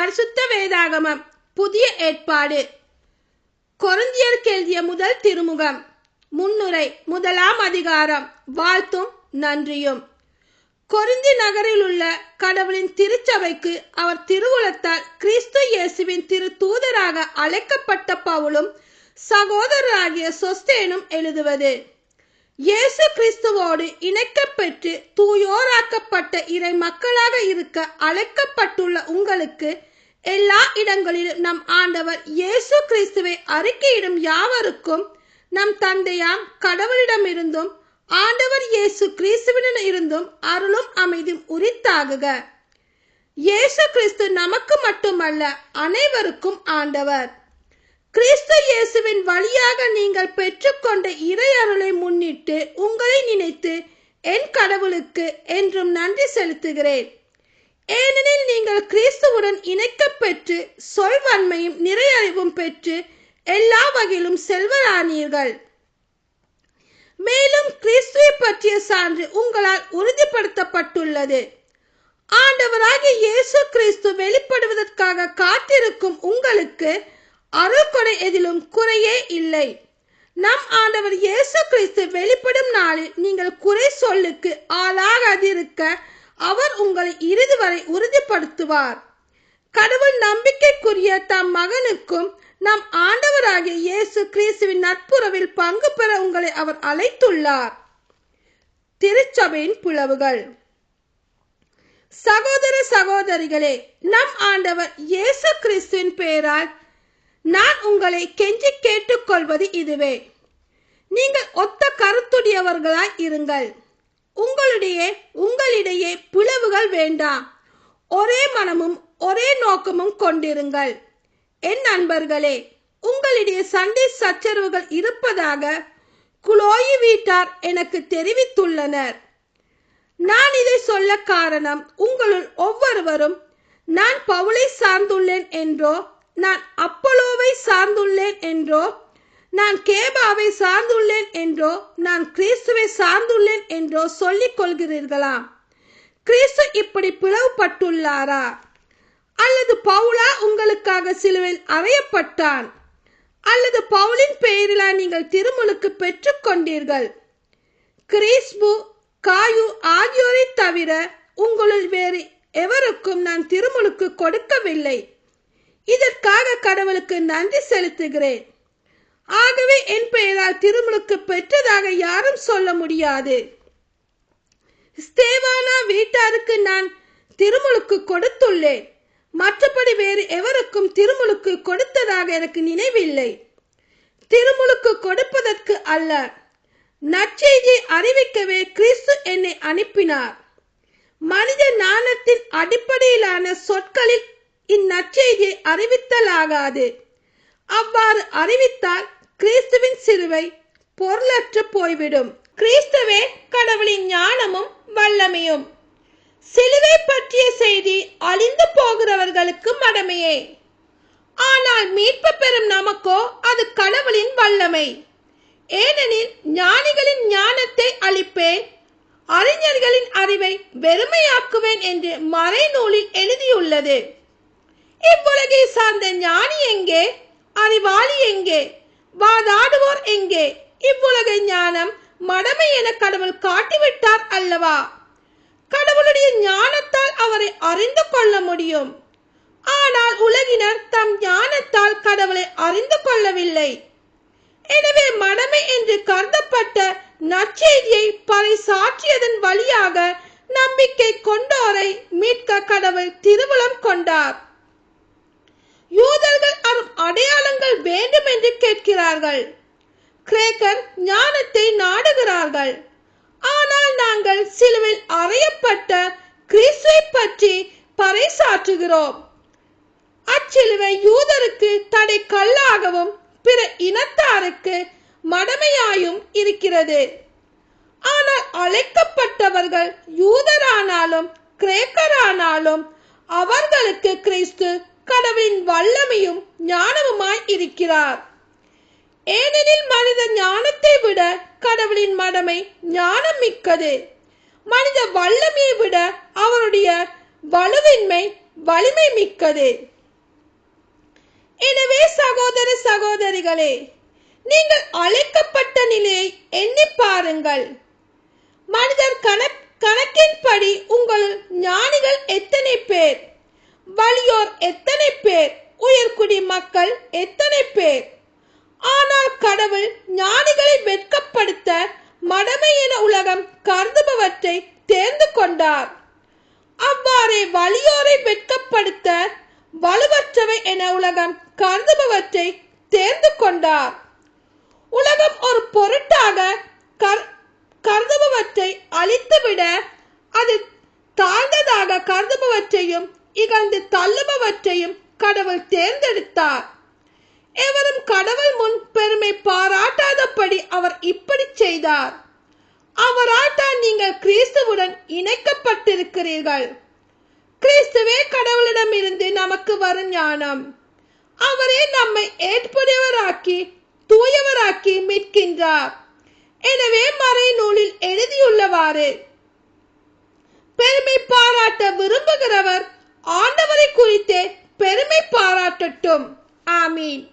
பரிசுத்த வேதாகமம். புதிய ஏற்பாடு. கொருந்தியர் எழுதிய முதல் திருமுகம். முன்னுரை முதலாம் அதிகாரம். வாழ்த்தும் நன்றியும். கொருந்தி நகரில் உள்ள கடவுளின் திருச்சபைக்கு அவர் திருவுளத்தால் கிறிஸ்து இயேசுவின் திரு தூதராக அழைக்கப்பட்ட பவுலும் சகோதரராகிய சொஸ்தேனும் எழுதுவது. இயேசு கிறிஸ்துவோடு இணைக்கப்பெற்று தூயோராக்கப்பட்ட இறை மக்களாக இருக்க அழைக்கப்பட்டுள்ள உங்களுக்கு எல்லா இடங்களிலும் நம் ஆண்டவர் இயேசு கிறிஸ்துவை அறிக்கையிடும் யாவருக்கும் நம் தந்தையாம் கடவுளிடமிருந்தும் ஆண்டவர் இயேசு கிறிஸ்துவிடம் இருந்தும் அருளும் அமைதியும் உரித்தாகுக. இயேசு கிறிஸ்து நமக்கு மட்டுமல்ல அனைவருக்கும் ஆண்டவர். கிறிஸ்து இயேசுவின் வழியாக நீங்கள் பெற்றுக்கொண்ட இறை அருளை முன்னிட்டு உங்களை நினைத்து என் கடவுளுக்கு என்றும் நன்றி செலுத்துகிறேன். ஏனெனில் கிறிஸ்துவுடன் இணைக்கப்பெற்று சொல்வன்மையும் நிறையறிவும் பெற்று எல்லா வகையிலும் செல்வரானீர்கள். மேலும் கிறிஸ்துவை பற்றிய சான்று உங்களால் உறுதிப்படுத்தப்பட்டுள்ளது. ஆண்டவராகிய இயேசு கிறிஸ்து வெளிப்படுவதற்காக காத்திருக்கும் உங்களுக்கு அருள்கொடை எதிலும் குறையே இல்லை. நம் ஆண்டவர் இயேசு கிறிஸ்து வெளிப்படும் நாளில் நீங்கள் குறை சொல்லுக்கு ஆளாகாதிருக்க அவர் உங்களை இறுதி வரை உறுதிப்படுத்துவார். கடவுள் நம்பிக்கைக்குரிய தம் மகனுக்கும் நம் ஆண்டவராகிய இயேசு கிறிஸ்துவின் நட்புறவில் பங்கு பெற உங்களை அவர் அழைத்துள்ளார். திருச்சபையின் புலவுகள் சகோதர சகோதரிகளே நம் ஆண்டவர் இயேசு கிறிஸ்துவின் பெயரால் நான் உங்களை கெஞ்சி கேட்டுக்கொள்வது இதுவே. நீங்கள் ஒத்த கருத்துடையவர்களாய் இருங்கள். உங்களுடைய உங்களிடையே பிளவுகள் வேண்டாம். ஒரே மனமும் ஒரே நோக்கமும் கொண்டிருங்கள். என் நண்பர்களே உங்களிடையே சண்டை சச்சரவுகள் இருப்பதாக குலோயி வீட்டார் எனக்கு தெரிவித்துள்ளனர். நான் இதை சொல்ல காரணம் உங்களுள் ஒவ்வொருவரும் நான் பவுலை சார்ந்துள்ளேன் என்றோ நான் அப்போலோவை சார்ந்துள்ளேன் என்றோ நான் கேபாவை சார்ந்துள்ளேன் என்றோ நான் கிறிஸ்துவை சார்ந்துள்ளேன் என்றோ சொல்லிக் கொள்கிறீர்களா? கிறிஸ்து இப்படி பிளவுபட்டுள்ளாரா? அல்லது பவுலா உங்களுக்காக சிலுவையில் அறையப்பட்டான்? அல்லது பவுலின் பெயரிலா நீங்கள் திருமுழுக்கு பெற்றுக்கொண்டீர்கள் கிறிஸ்பு காயு ஆகியோரை தவிர உங்களுள் வேறு எவருக்கும் நான் திருமுழுக்கு கொடுக்கவில்லை. இதற்காக கடவுளுக்கு நன்றி செலுத்துகிறேன். ஆகவே என் பெயரால் திருமுழுக்கு பெற்றதாக யாரும் சொல்ல முடியாது. ஸ்தேவானா வீட்டாருக்கு நான் திருமுழுக்கு கொடுத்துள்ளேன். மற்றபடி வேறு எவருக்கும் திருமுழுக்கு கொடுத்ததாக எனக்கு நினைவில்லை. திருமுழுக்கு கொடுப்பதற்கு அல்ல. நற்செய்தியை அறிவிக்கவே கிறிஸ்து என்னை அனுப்பினார். மனித ஞானத்தின் அடிப்படையிலான சொற்களில் இந்நற்செய்தியை அறிவித்தலாகாது. அவ்வாறு அறிவித்தால் கிறிஸ்துவின் சிலுவை பொருளற்று போய்விடும். கிறிஸ்துவே கடவுளின் ஞானமும் வல்லமையும். சிலுவை பற்றிய செய்தி அழிந்து போகிறவர்களுக்கு மடமையே. ஆனால் மீட்பு பெறும் நமக்கோ அது கடவுளின் வல்லமை. ஏனெனில் ஞானிகளின் ஞானத்தை அளிப்பேன் அறிஞர்களின் அறிவை வெறுமையாக்குவேன் என்று மறைநூலில் எழுதியுள்ளது. இவ்வுலகை சார்ந்த ஞானி எங்கே? அறிவாளி எங்கே? வாதாடுவோர் எங்கே? இவ்வுலக ஞானம் மடமை என கடவுள் காட்டிவிட்டார் அல்லவா? கடவுளுடைய ஞானத்தால் அவரை அறிந்து கொள்ள முடியும். ஆனால் உலகினர் தம் ஞானத்தால் கடவுளை அறிந்து கொள்ளவில்லை. எனவே மடமை என்று கருதப்பட்ட நற்செய்தியை பறைசாற்றியதன் வழியாக நம்பிக்கை கொண்டோரை மீட்க கடவுள் திருவுளம் கொண்டார். யூதர்கள் அரும் அடையாளங்கள் வேண்டும் என்று கேட்கிறார்கள். கிரேக்கர் ஞானத்தை நாடுகிறார்கள். ஆனால் நாங்கள் சிலுவில் அறையப்பட்ட கிறிஸ்துவை பற்றி பறைசாற்றுகிறோம். அச்சிலுவை யூதருக்கு தடை கல்லாகவும் பிற இனத்தாருக்கு மடமையாயும் இருக்கிறது. ஆனால் அழைக்கப்பட்டவர்கள் யூதரானாலும் கிரேக்கரானாலும் அவர்களுக்கு கிறிஸ்து கடவுளின் வல்லமையும் ஞானமுமாய் இருக்கிறார். ஏனெனில் மனித ஞானத்தை விட கடவுளின் மடமை ஞானம் மிக்கது மனித வல்லமையை விட அவருடைய வலுவின்மை வலிமை மிக்கது எனவே சகோதர சகோதரிகளே நீங்கள் அழைக்கப்பட்ட நிலையை எண்ணி பாருங்கள். மனிதர் கணக் கணக்கின்படி உங்கள் ஞானிகள் எத்தனை பேர்? வலியோர் எத்தனை பேர்? உயர்குடி மக்கள் எத்தனை பேர்? ஆனால் கடவுள் ஞானிகளை வெட்கப்படுத்த மடமை என உலகம் கருதுபவற்றை தேர்ந்து கொண்டார். அவ்வாறே வலியோரை வெட்கப்படுத்த வலுவற்றவை என உலகம் கருதுபவற்றை தேர்ந்து கொண்டார். உலகம் ஒரு பொருட்டாக கர்- கருதுபவற்றை அழித்துவிட அது தாழ்ந்ததாக கருதுபவற்றையும் இகழ்ந்து தள்ளுபவற்றையும் கடவுள் தேர்ந்தெடுத்தார். எவரும் கடவுள் முன் பெருமை பாராட்டாதபடி அவர் இப்படி செய்தார். அவரால் தான் நீங்கள் கிறிஸ்துவுடன் இணைக்கப்பட்டிருக்கிறீர்கள். கிறிஸ்துவே கடவுளிடமிருந்து நமக்கு வரும் ஞானம். அவரே நம்மை ஏற்புடையவராக்கி தூயவராக்கி மீட்கின்றார். எனவே மறை நூலில் எழுதியுள்ளவாறு பெருமை பாராட்ட விரும்புகிறவர் ஆண்டவரை குறித்து பெருமை பாராட்டட்டும். ஆமீன்.